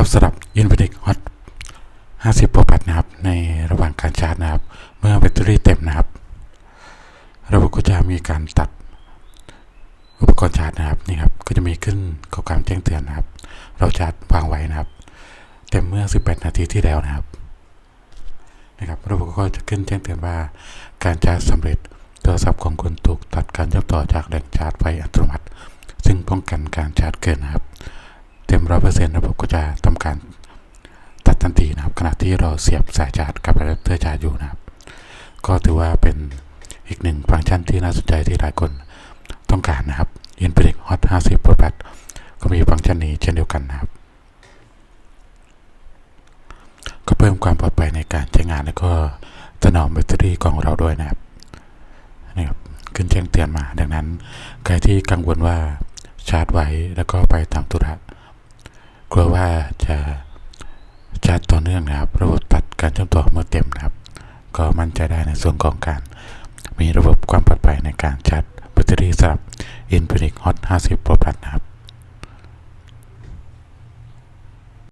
ครับสำหรับ Infinix Hot 50 Pro Plus นะครับ ในระหว่างการชาร์จนะครับ เมื่อแบตเตอรี่เต็มนะครับ ระบบก็จะมีการตัดอุปกรณ์ชาร์จนะครับนี่ครับก็จะมีขึ้นข้อความแจ้งเตือนนะครับ เราชาร์จวางไว้นะครับเต็มเมื่อ 18 นาทีที่แล้วนะครับนะครับระบบก็จะขึ้นแจ้งเตือนว่า การชาร์จสำเร็จโทรศัพท์ของคุณถูกตัดการเชื่อมต่อจากแหล่งชาร์จไฟอัตโนมัติ ซึ่งป้องกันการชาร์จเกินนะครับ ต็มร้อยเปอร์เซ็นต์ระบบก็จะทำการตัดทันทีนะครับ ขณะที่เราเสียบสายชาร์จกับอะแดปเตอร์ชาร์จอยู่นะครับ ก็ถือว่าเป็นอีกหนึ่งฟังก์ชันที่น่าสนใจที่หลายคนต้องการนะครับ Infinix Hot 50 Pro Plus ก็มีฟังก์ชันนี้เช่นเดียวกันนะครับ ก็เพิ่มความปลอดภัยในการใช้งานแล้วก็ถนอมแบตเตอรี่ของเราด้วยนะครับนี่ครับขึ้นแจ้งเตือนมา ดังนั้นใครที่กังวลว่าชาร์จไว้แล้วก็ไปทำธุระ กลัวว่าจะชาร์จต่อเนื่องนะครับ ระบบตัดการเชื่อมต่อเมื่อเต็มนะครับ ก็มั่นใจได้ในส่วนของการ มีระบบความปลอดภัยในการชาร์จแบตเตอรี่สำหรับ Infinix Hot 50 Pro Plus นะครับ